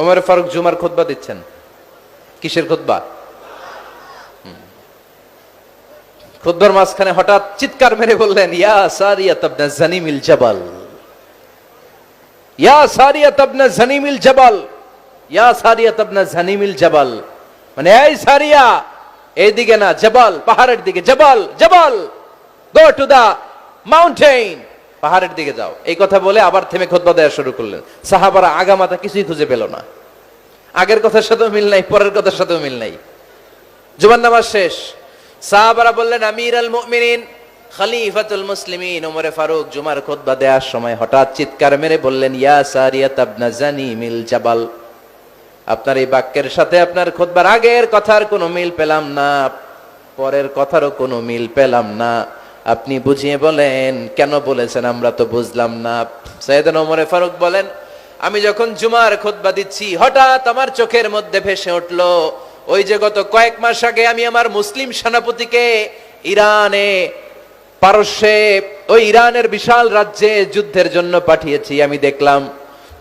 ওমর ফারুক জুমার খুতবা দিচ্ছেন। কিসের খুতবা খুদ্বার মাঝখানে হঠাৎ চিৎকার মেরে বললেন, ইয়া সারিয়া তাবনা জানিমিল জাবাল। ইয়া সারিয়া তাবনা জানিমিল জাবাল। ইয়া সারিয়া তাবনা জানিমিল জাবাল। মানে এই সারিয়া, এইদিকে না, জবাল, পাহাড়ের দিকে, জবাল জবাল। গো টু দা মাউন্টেন পাহাড়ের দিকে যাও। এই কথা বলে আবার থেমে খোদবা দেওয়া শুরু করলেন। সাহাবারা আগামাতা কিছুই খুঁজে পেল না। আগের কথার সাথেও মিল নাই, পরের কথার সাথেও মিল নাই। জুবান নামাজ শেষ। সাহাবারা বললেন, আমির আল মুমিনিন, খলিফাতুল মুসলিমিন। ওমরে ফারুক জুমার খুতবা দেওয়ার সময় হঠাৎ চিৎকার মেরে বললেন, ইয়া সারিয়া তাবনা জানি মিল জাবাল। আপনার এই বাক্যের সাথে আপনার খুতবার আগের কথার কোনো মিল পেলাম না, পরের কথারও কোনো মিল পেলাম না। আপনি বুঝিয়ে বলেন, কেন বলেছেন আমরা তো বুঝলাম না। সৈয়দান ওমরে ফারুক বলেন, আমি যখন জুমার খুতবা দিচ্ছি, হঠাৎ আমার চোখের মধ্যে ভেসে উঠল, ওই যে গত কয়েক মাস আগে আমি আমার মুসলিম সেনাপতিকে ইরানে, পারস্যে, ওই ইরানের বিশাল রাজ্যে যুদ্ধের জন্য পাঠিয়েছি। আমি দেখলাম,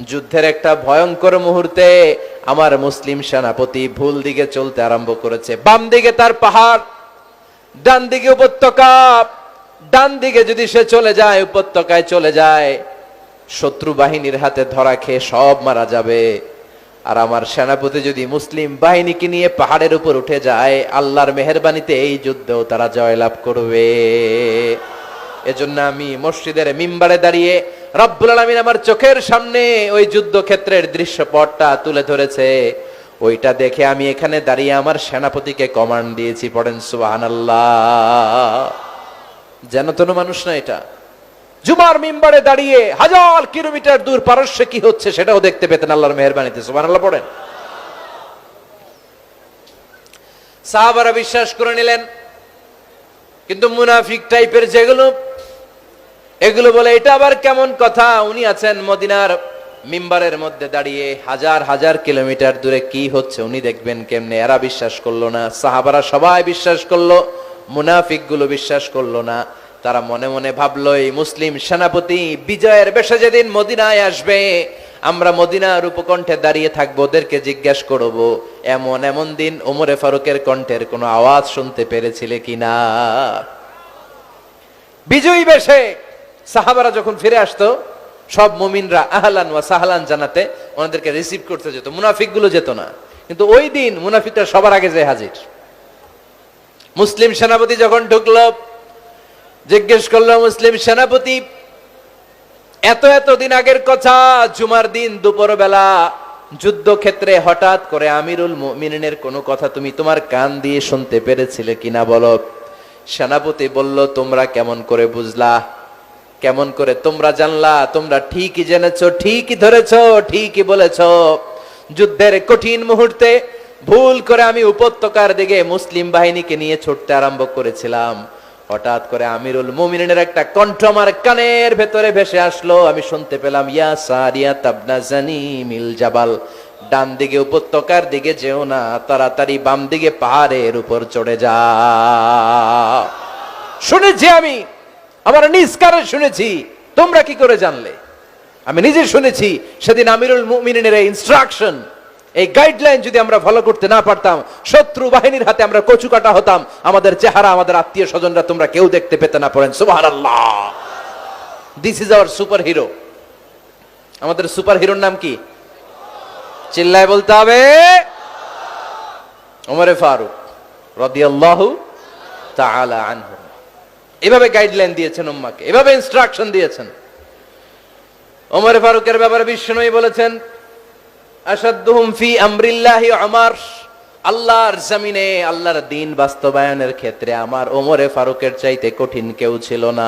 যুদ্ধের একটা ভয়ঙ্কর মুহূর্তে আমার মুসলিম সেনাপতি ভুল দিকে চলতে আরম্ভ করেছে। বাম দিকে তার পাহাড়, ডান দিকে উপত্যকা ডান দিকে যদি সে চলে যায়, উপত্যকায় চলে যায়, শত্রু বাহিনীর হাতে ধরা খেয়ে সব মারা যাবে। আর আমার সেনাপতি যদি মুসলিম বাহিনীকে নিয়ে পাহাড়ের উপর উঠে যায়, আল্লাহর মেহরবানিতে এই যুদ্ধেও তারা জয়লাভ করবে। এজন্য আমি মসজিদের মিম্বারে দাঁড়িয়ে রব্বুল আলমিন আমার চোখের সামনে ওই যুদ্ধক্ষেত্রের দৃশ্যপটটা তুলে ধরেছে। ওইটা দেখে আমি এখানে দাঁড়িয়ে আমার সেনাপতিকে কমান্ড দিয়েছি, পড়েন সুবাহান যেন তেন মানুষ না এটা। জুমার মিম্বারে দাঁড়িয়ে হাজার কিলোমিটার দূর পারস্যে কি হচ্ছে সেটাও দেখতে পেতেন আল্লাহর মেহরবানিতে সুবাহ আল্লাহ পড়েন। সাহাবারা বিশ্বাস করে নিলেন, কিন্তু মুনাফিক টাইপের যেগুলো, এগুলো বলে, এটা আবার কেমন কথা? উনি আছেন মদিনার মিম্বারের মধ্যে দাঁড়িয়ে হাজার হাজার কিলোমিটার দূরে কি হচ্ছে? উনি দেখবেন কেমনে, এরা বিশ্বাস করল না। সাহাবারা সবাই বিশ্বাস করল মুনাফিকগুলো বিশ্বাস করল না। তারা মনে মনে ভাবলো, এই মুসলিম সেনাপতি বিজয়ের বেশে যেদিন মদিনায় আসবে, আমরা মদিনার উপকণ্ঠে দাঁড়িয়ে থাকব, ওদেরকে জিজ্ঞেস করব, এমন এমন দিন ওমরে ফারুকের কণ্ঠের কোনো আওয়াজ শুনতে পেরেছিলে কিনা বিজয়ী বেশে সাহাবারা যখন ফিরে আসতো, সব মুমিনরা আহলান ওয়া সাহলান জানাতে ওনাদেরকে রিসিভ করতে যেত মুনাফিকগুলো যেত না। কিন্তু ওই দিন মুনাফিকটা সবার আগে যে হাজির। মুসলিম সেনাপতি যখন ঢুকলো, জিজ্ঞেস করল, মুসলিম সেনাপতি, এত এত দিন আগের কথা, জুমার দিন দুপুর বেলা যুদ্ধক্ষেত্রে হঠাৎ করে আমিরুল মুমিনের কোনো কথা তুমি তোমার কান দিয়ে শুনতে পেরেছিলে কিনা বলো? সেনাপতি বলল, তোমরা কেমন করে বুঝলা? কেমন করে তোমরা জানলা? তোমরা ঠিকই জেনেছো, ঠিকই ধরেছ, ঠিকই বলেছ। যুদ্ধের কঠিন মুহূর্তে ভুল করে আমি উপত্যকার দিকে মুসলিম বাহিনীকে নিয়ে ছুটতে আরম্ভ করেছিলাম। হঠাৎ করে আমিরুল মুমিনের একটা কণ্ঠ আমার কানের ভেতরে ভেসে আসলো। আমি শুনতে পেলাম, ইয়া সারিয়া তাবনা জানি মিল জাবাল। ডান দিকে উপত্যকার দিকে যেও না, তাড়াতাড়ি বাম দিকে পাহাড়ের উপর চড়ে যা। শুনেছি আমি আমার নিজ শুনেছি। তোমরা কি করে জানলে? আমি নিজে শুনেছি, সেদিন আমিরুল মুমিনের ইনস্ট্রাকশন এই গাইডলাইন যদি আমরা ফলো করতে না পারতাম, শত্রু বাহিনীর হাতে আমরা কচু কাটা হতাম, আমাদের চেহারা, আমাদের আত্মীয় স্বজনরা তোমরা কেউ দেখতে পেতে না পড়েন। সুবাহ this is our super hero আমাদের সুপার হিরোর নাম কি? চিল্লায় বলতে হবে। ওমরে ফারুক রদিয়াল্লাহু তাআলা আনহু। এভাবে গাইডলাইন দিয়েছেন উম্মাকে, এভাবে ইনস্ট্রাকশন দিয়েছেন। ওমরে ফারুকের ব্যাপারে বিশ্বনবী বলেছেন আমার আল্লাহর জমিনে, আল্লাহর দিন বাস্তবায়নের ক্ষেত্রে আমার ওমরে ফারুকের চাইতে কঠিন কেউ ছিল না।